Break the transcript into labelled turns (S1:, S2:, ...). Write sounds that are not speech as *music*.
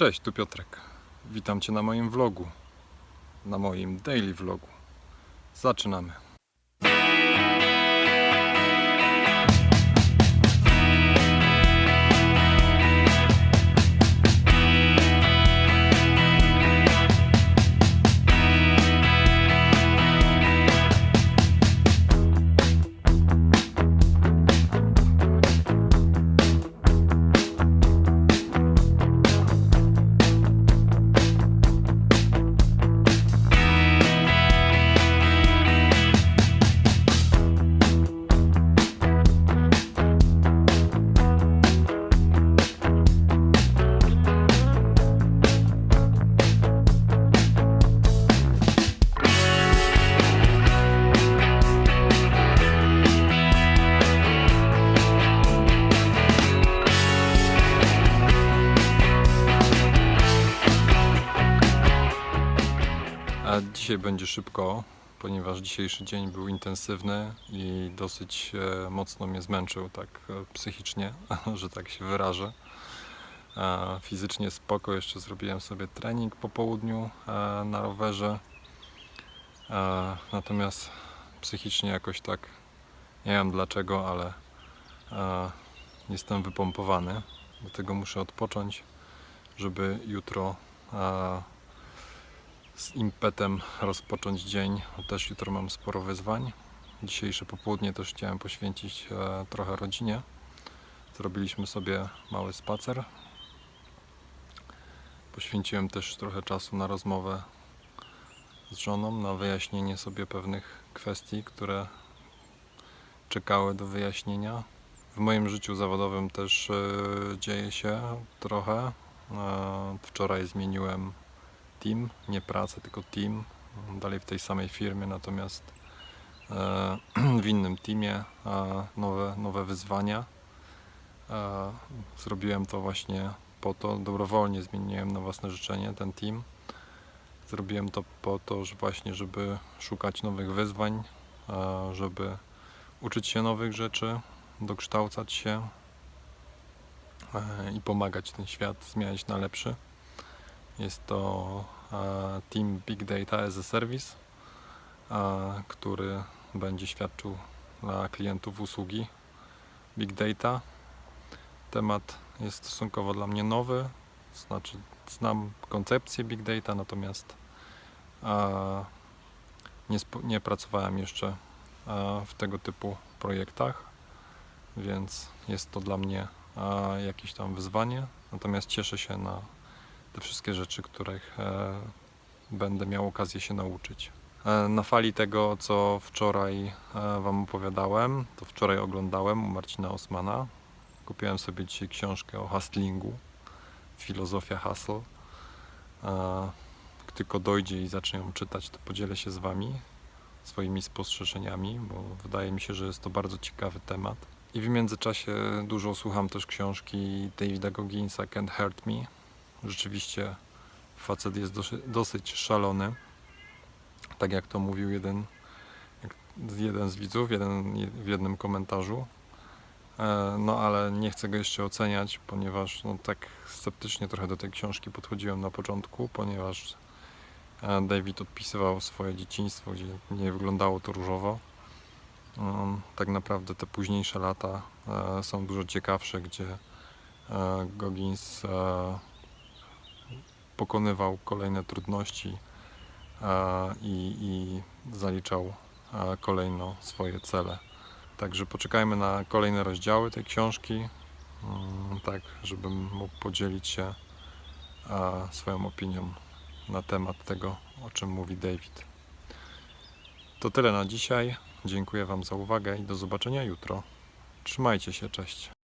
S1: Cześć, tu Piotrek. Witam Cię na moim vlogu, na moim daily vlogu. Zaczynamy. A dzisiaj będzie szybko, ponieważ dzisiejszy dzień był intensywny i dosyć e, mocno mnie zmęczył, tak e, psychicznie, *laughs* że tak się wyrażę. E, Fizycznie spoko, jeszcze zrobiłem sobie trening po południu na rowerze. Natomiast psychicznie jakoś tak nie wiem dlaczego, ale jestem wypompowany. Dlatego muszę odpocząć, żeby jutro z impetem rozpocząć dzień. Też jutro mam sporo wyzwań. Dzisiejsze popołudnie też chciałem poświęcić e, trochę rodzinie. Zrobiliśmy sobie mały spacer. Poświęciłem też trochę czasu na rozmowę z żoną, na wyjaśnienie sobie pewnych kwestii, które czekały do wyjaśnienia. W moim życiu zawodowym też e, dzieje się trochę. E, Wczoraj zmieniłem team, nie pracę, tylko team. Dalej w tej samej firmie, natomiast e, *clears throat* w innym teamie nowe, nowe wyzwania. E, Zrobiłem to właśnie po to, dobrowolnie zmieniłem na własne życzenie ten team. Zrobiłem to po to, że właśnie, żeby szukać nowych wyzwań, e, żeby uczyć się nowych rzeczy, dokształcać się i pomagać ten świat zmieniać na lepszy. Jest to e, Team Big Data as a Service, e, który będzie świadczył dla klientów usługi Big Data. Temat jest stosunkowo dla mnie nowy, znaczy znam koncepcję Big Data, natomiast e, nie, nie pracowałem jeszcze w tego typu projektach, więc jest to dla mnie jakieś tam wyzwanie. Natomiast cieszę się na te wszystkie rzeczy, których e, będę miał okazję się nauczyć. E, na fali tego, co wczoraj e, Wam opowiadałem, to wczoraj oglądałem u Marcina Osmana. Kupiłem sobie dzisiaj książkę o hustlingu, filozofia hustle. Jak tylko dojdzie i zacznę ją czytać, to podzielę się z Wami swoimi spostrzeżeniami, bo wydaje mi się, że jest to bardzo ciekawy temat. I w międzyczasie dużo słucham też książki Davida Gogginsa Can't Hurt Me. Rzeczywiście facet jest dosyć, szalony. Tak jak to mówił jeden, jeden z widzów jeden, w jednym komentarzu. E, No ale nie chcę go jeszcze oceniać, ponieważ no, tak sceptycznie trochę do tej książki podchodziłem na początku, ponieważ e, David odpisywał swoje dzieciństwo, gdzie nie wyglądało to różowo. Um, Tak naprawdę te późniejsze lata e, są dużo ciekawsze, gdzie e, Goggins e, pokonywał kolejne trudności e, i, i zaliczał e, kolejno swoje cele. Także poczekajmy na kolejne rozdziały tej książki, mm, tak żebym mógł podzielić się e, swoją opinią na temat tego, o czym mówi David. To tyle na dzisiaj. Dziękuję Wam za uwagę i do zobaczenia jutro. Trzymajcie się, cześć.